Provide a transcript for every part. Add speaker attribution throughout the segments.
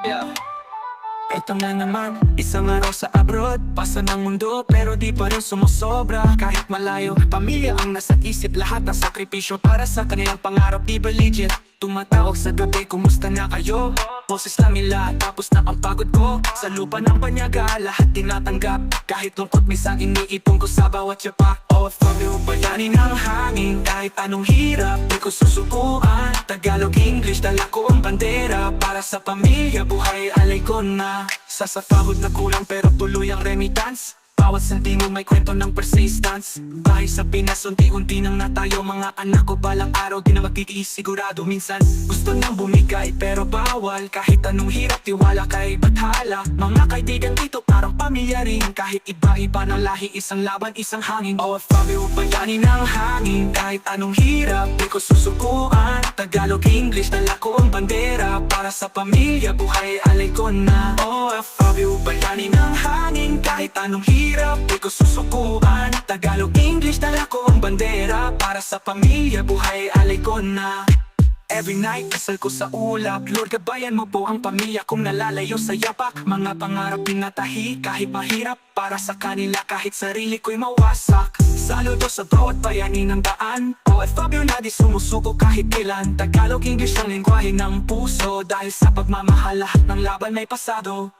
Speaker 1: Yeah. Ito na naman, isang araw sa abroad Pasa ng mundo pero di pa rin sumusobra Kahit malayo, pamilya ang nasa isip Lahat ng sakripisyo para sa kanilang pangarap Di ba legit? Tumatawag sa gabi, kumusta na kayo? Boses lang nila, tapos na ang pagod ko. Sa lupa ng banyaga, lahat tinatanggap. Kahit lungkot, minsan iniipon ko sa bawat yapa. OFW, bayanin ng hangin. Kahit anong hirap, di ko susukuan. Tagalog, English, dala ko ang bandera. Para sa pamilya, buhay, alay ko na. Sa safahod na kulang pero tuloy ang remittance bawat sentimo may kwento ng persistence. Bahay sa Pinas, unti-unti nang natayo. Mga anak ko balang araw, di na magtitiis sigurado Minsan. Gusto nang bumigay pero bawal. Kahit anong hirap, tiwala kay Bathala. Mga kaibigan dito parang pamilya rin. Kahit iba-iba ng lahi, isang laban, isang hangin. OFW, bayani ng hangin. Kahit anong hirap, di ko susukuan. Tagalog, English, dala ko ang bandera. Para sa pamilya, buhay, alay ko na. OFW, bayani ng hangin Kahit anong hirap, di ko susukuan. Tagalog, English, dala ko ang bandera. Para sa pamilya, buhay, alay ko na. Every night, kasal ko sa ulap. Lord, gabayan mo po ang pamilya kong nalalayo sa yapak. Mga pangarap pinatahi kahit mahirap. Para sa kanila kahit sarili ko'y mawasak. Saludo sa bawat bayani ng daan. OFW na di sumusuko kahit kailan Tagalog, English ang lingwahe ng puso. Dahil sa pagmamahal lahat ng laban may pasado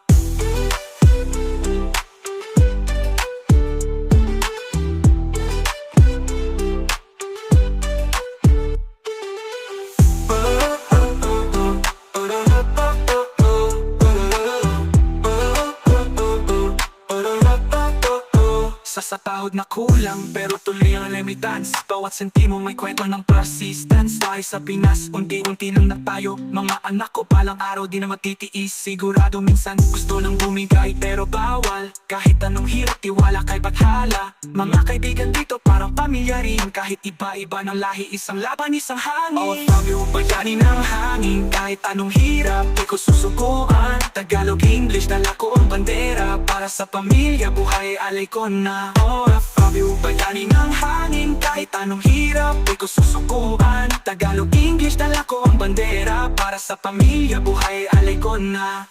Speaker 1: Sa satahod na kulang pero tuloy ang remittance Bawat sentimo may kwento ng persistence. Dahil sa Pinas, unti-unti nang natayo. Mga anak ko palang araw di na matitiis. Sigurado minsan gusto nang bumigay pero bawal. Kahit anong hirap tiwala kay Bathala. Mga kaibigan dito parang pamilya rin. Kahit iba-iba ng lahi isang laban isang hangin. OFW bayani ng hangin? Kahit anong hirap di ko susukuan Tagalog English dala ko ang bandera. Para sa pamilya buhay alay ko na. OFW bayani ng hangin. Kahit anong hirap di ko susukuan. Tagalog English dala ko ang bandera. Para sa pamilya buhay alay ko na.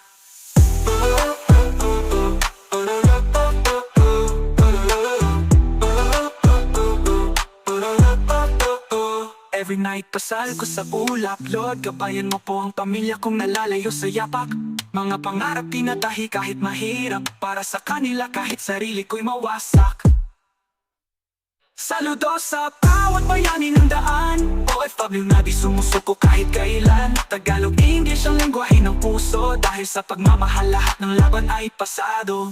Speaker 1: Every night pasal ko sa ulap. Lord, gabayan mo po ang pamilya kong nalalayo sa yapak Mga pangarap pinatahi kahit mahirap. Para sa kanila kahit sarili ko'y mawasak. Saludo sa bawat bayani ng daan. OFW na di sumusuko kahit kailan. Tagalog, English ang lingwahe ng puso. Dahil sa pagmamahal lahat ng laban ay pasado